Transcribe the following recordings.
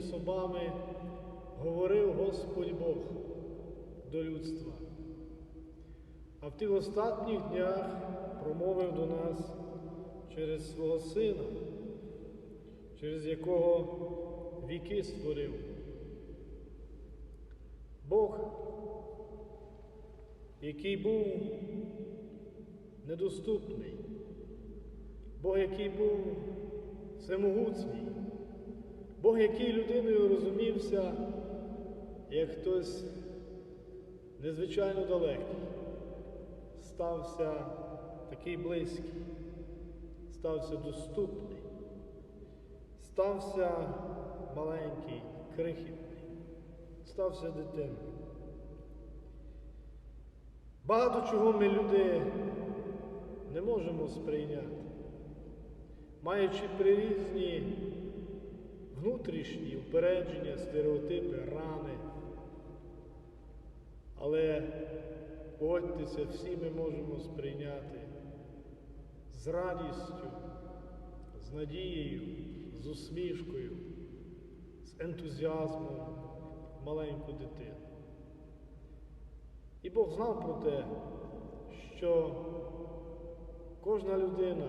способами говорив Господь Бог до людства. А в тих останніх днях промовив до нас через свого Сина, через якого віки створив. Бог, який був недоступний, Бог, який був всемогутній, Бог, який людиною розумівся, як хтось незвичайно далекий, стався такий близький, стався доступний, стався маленький, крихітний, стався дитиною. Багато чого ми люди не можемо сприйняти, маючи прирізні внутрішні упередження, стереотипи, рани. Але погодьтеся, всі ми можемо сприйняти з радістю, з надією, з усмішкою, з ентузіазмом маленьку дитину. І Бог знав про те, що кожна людина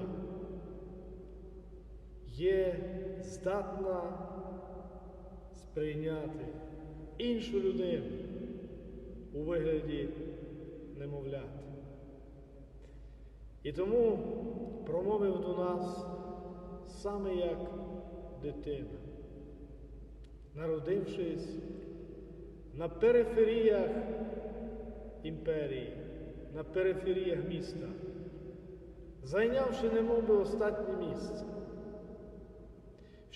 є здатна сприйняти іншу людину у вигляді немовляти. І тому промовив до нас саме як дитина, народившись на периферіях імперії, на периферіях міста, зайнявши немов би останнє місце,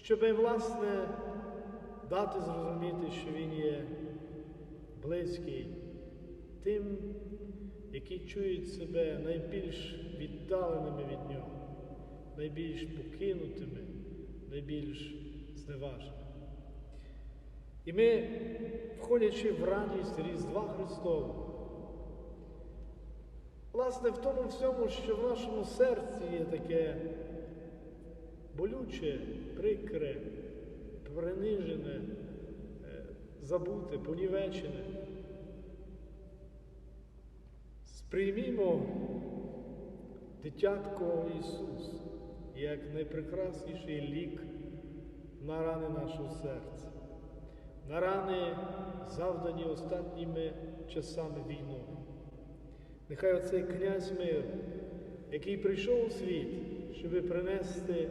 щоб, власне, дати зрозуміти, що він є близький тим, які чують себе найбільш віддаленими від нього, найбільш покинутими, найбільш зневаженими. І ми, входячи в радість Різдва Христового, власне, в тому всьому, що в нашому серці є таке болюче, прикре, принижене, е, забуте, понівечене. Сприймімо дитятко Ісус як найпрекрасніший лік на рани нашого серця, на рани, завдані останніми часами війною. Нехай оцей князь миру, який прийшов у світ, щоб принести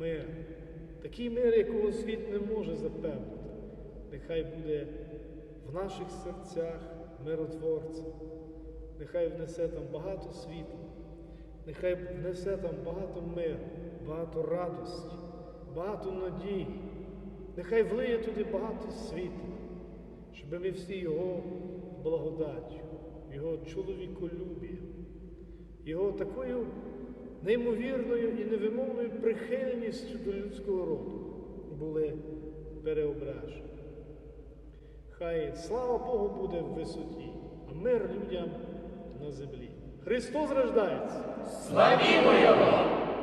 мир, такий мир, якого світ не може запевнити, нехай буде в наших серцях миротворцем, нехай внесе там багато світла, нехай внесе там багато миру, багато радості, багато надій, нехай влиє туди багато світла, щоб ми всі його благодаттю, його чоловіколюбієм, його такою неймовірною і невимовною прихильністю до людського роду були переображені. Хай слава Богу буде в висоті, а мир людям на землі. Христос рождається! Славімо Його!